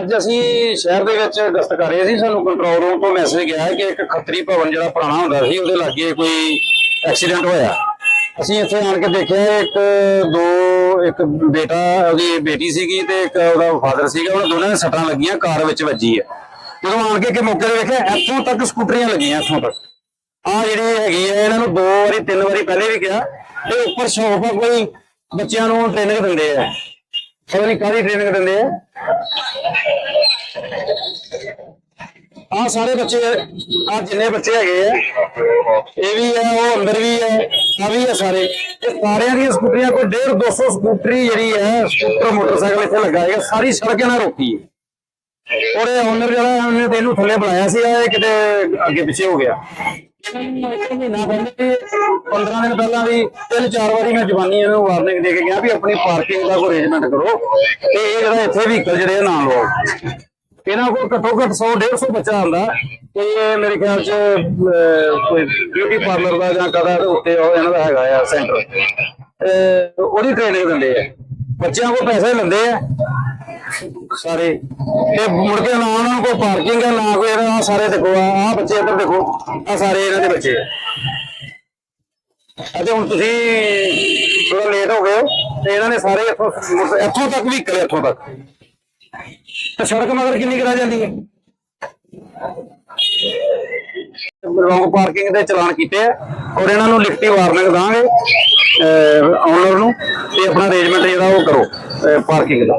ਅੱਜ ਅਸੀਂ ਸ਼ਹਿਰ ਦੇ ਵਿੱਚ ਗਸ਼ਤ ਕਰ ਰਹੇ ਸੀ, ਸਾਨੂੰ ਕੰਟਰੋਲ ਰੂਮ ਤੋਂ ਮੈਸੇਜ ਗਿਆ ਕਿ ਇੱਕ ਖੱਤਰੀ ਭਵਨ ਜਿਹੜਾ ਪੁਰਾਣਾ ਹੁੰਦਾ ਸੀ, ਉਹਦੇ ਲਾਗੇ ਕੋਈ ਐਕਸੀਡੈਂਟ ਹੋਇਆ। ਅਸੀਂ ਇੱਥੇ ਆਣ ਕੇ ਦੇਖਿਆ, ਇੱਕ, ਦੋ, ਇੱਕ ਬੇਟਾ, ਉਹਦੀ ਬੇਟੀ ਸੀਗੀ ਤੇ ਇੱਕ ਉਹਦਾ ਫਾਦਰ ਸੀਗਾ, ਉਹਨਾਂ ਦੋਨਾਂ ਦੇ ਸੱਟਾਂ ਲੱਗੀਆਂ, ਕਾਰ ਵਿੱਚ ਵੱਜੀ ਹੈ ਜਦੋਂ ਆਣ ਕੇ ਕਿ ਮੌਕੇ ਤੇ ਵੇਖਿਆ, ਇੱਥੋਂ ਤੱਕ ਸਕੂਟਰੀਆਂ ਲੱਗੀਆਂ ਇੱਥੋਂ ਤੱਕ। ਆ ਜਿਹੜੀ ਹੈਗੀ ਹੈ ਇਹਨਾਂ ਨੂੰ ਦੋ ਵਾਰੀ, ਤਿੰਨ ਵਾਰੀ ਪਹਿਲੇ ਵੀ ਕਿਹਾ, ਤੇ ਉੱਪਰ ਸ਼ੌਪ ਕੋਈ ਬੱਚਿਆਂ ਨੂੰ ਟ੍ਰੇਨਿੰਗ ਦਿੰਦੇ ਆ। ਪਤਾ ਨਹੀਂ ਕਾਹਦੀ ਟ੍ਰੇਨਿੰਗ ਦਿੰਦੇ ਆ ਆ ਸਾਰੇ ਬੱਚੇ ਆ ਜਿੰਨੇ ਬੱਚੇ ਹੈਗੇ ਆ ਇਹ ਵੀ ਹੈ ਉਹ ਅੰਦਰ ਵੀ ਹੈ ਆ ਵੀ ਹੈ ਸਾਰੇ ਇਹ ਸਾਰਿਆਂ ਦੀਆਂ ਸਕੂਟਰੀਆਂ ਕੋਈ 1.5 200 ਸਕੂਟਰੀ ਜਿਹੜੀ ਹੈ ਸਕੂਟਰ ਮੋਟਰਸਾਈਕਲ ਇੱਥੇ ਲੱਗਾ ਹੈਗਾ ਸਾਰੀ ਸੜਕ ਇਹਨਾਂ ਰੋਕੀ ਹੈ ਉਹਦੇ ਓਨਰ ਜਿਹੜਾ ਉਹਨੇ ਤੇ ਇਹਨੂੰ ਥੱਲੇ ਬੁਲਾਇਆ ਸੀ, ਇਹ ਕਿਤੇ ਅੱਗੇ ਪਿੱਛੇ ਹੋ ਗਿਆ। ਮਹੀਨਾ ਪਹਿਲੇ 15 ਦਿਨ ਪਹਿਲਾਂ ਵੀ ਤਿੰਨ ਚਾਰ ਵਾਰੀ ਮੈਂ ਜਵਾਨੀ ਇਹਨੂੰ ਵਾਰਨਿੰਗ ਦੇ ਕੇ ਗਿਆ ਵੀ ਆਪਣੀ ਪਾਰਕਿੰਗ ਦਾ ਕੋਈ ਅਰੇਂਜਮੈਂਟ ਕਰੋ ਤੇ ਇਹ ਜਿਹੜਾ ਇੱਥੇ ਵਹੀਕਲ ਜਿਹੜੇ ਨਾ ਲਓ। ਇਹਨਾਂ ਕੋਲ ਘੱਟੋ ਘੱਟ 100 150 ਬੱਚਾ ਆਉਂਦਾ ਤੇ ਮੇਰੇ ਖਿਆਲ ਚ ਕੋਈ ਬਿਊਟੀ ਪਾਰਲਰ ਦਾ ਜਾਂ ਕਦਾ ਉੱਤੇ ਉਹ ਇਹਨਾਂ ਦਾ ਹੈਗਾ ਆ ਸੈਂਟਰ ਉਹਦੀ ਟ੍ਰੇਨਿੰਗ ਦਿੰਦੇ ਆ। ਬੱਚਿਆਂ ਕੋਲ ਪੈਸੇ ਲੈਂਦੇ ਆ। ਸਾਰੇ। ਤੇ ਮੁੜ ਕੇ ਨਾ ਉਹਨਾਂ ਨੂੰ ਕੋਈ ਪਾਰਕਿੰਗ ਹੈ ਨਾ ਕੋਈ ਇਹਦਾ ਸਾਰੇ ਦੇਖੋ, ਆਹ ਬੱਚੇ ਇੱਧਰ ਦੇਖੋ ਆ ਸਾਰੇ ਇਹਨਾਂ ਦੇ ਬੱਚੇ ਅਤੇ ਹੁਣ ਤੁਸੀਂ ਥੋੜਾ ਲੇਟ ਹੋ ਗਏ ਹੋ, ਤੇ ਇਹਨਾਂ ਨੇ ਸਾਰੇ ਇੱਥੋਂ ਇੱਥੋਂ ਤੱਕ ਵੀ ਕਰੇ ਇੱਥੋਂ ਤੱਕ। ਤੇ ਸੜਕ ਮਗਰ ਕਿੰਨੀ ਕਰਾ ਜਾਂਦੀ ਹੈ? ਰੋਂਗ ਪਾਰਕਿੰਗ ਦੇ ਚਲਾਨ ਕੀਤੇ ਆ, ਔਰ ਇਹਨਾਂ ਨੂੰ ਲਿਖਤੀ ਵਾਰਨਿੰਗ ਦਾਂਗੇ ਓਨਰ ਨੂੰ ਤੇ ਆਪਣਾ ਅਰੇਂਜਮੈਂਟ ਜਿਹੜਾ ਉਹ ਕਰੋ ਪਾਰਕਿੰਗ ਦਾ।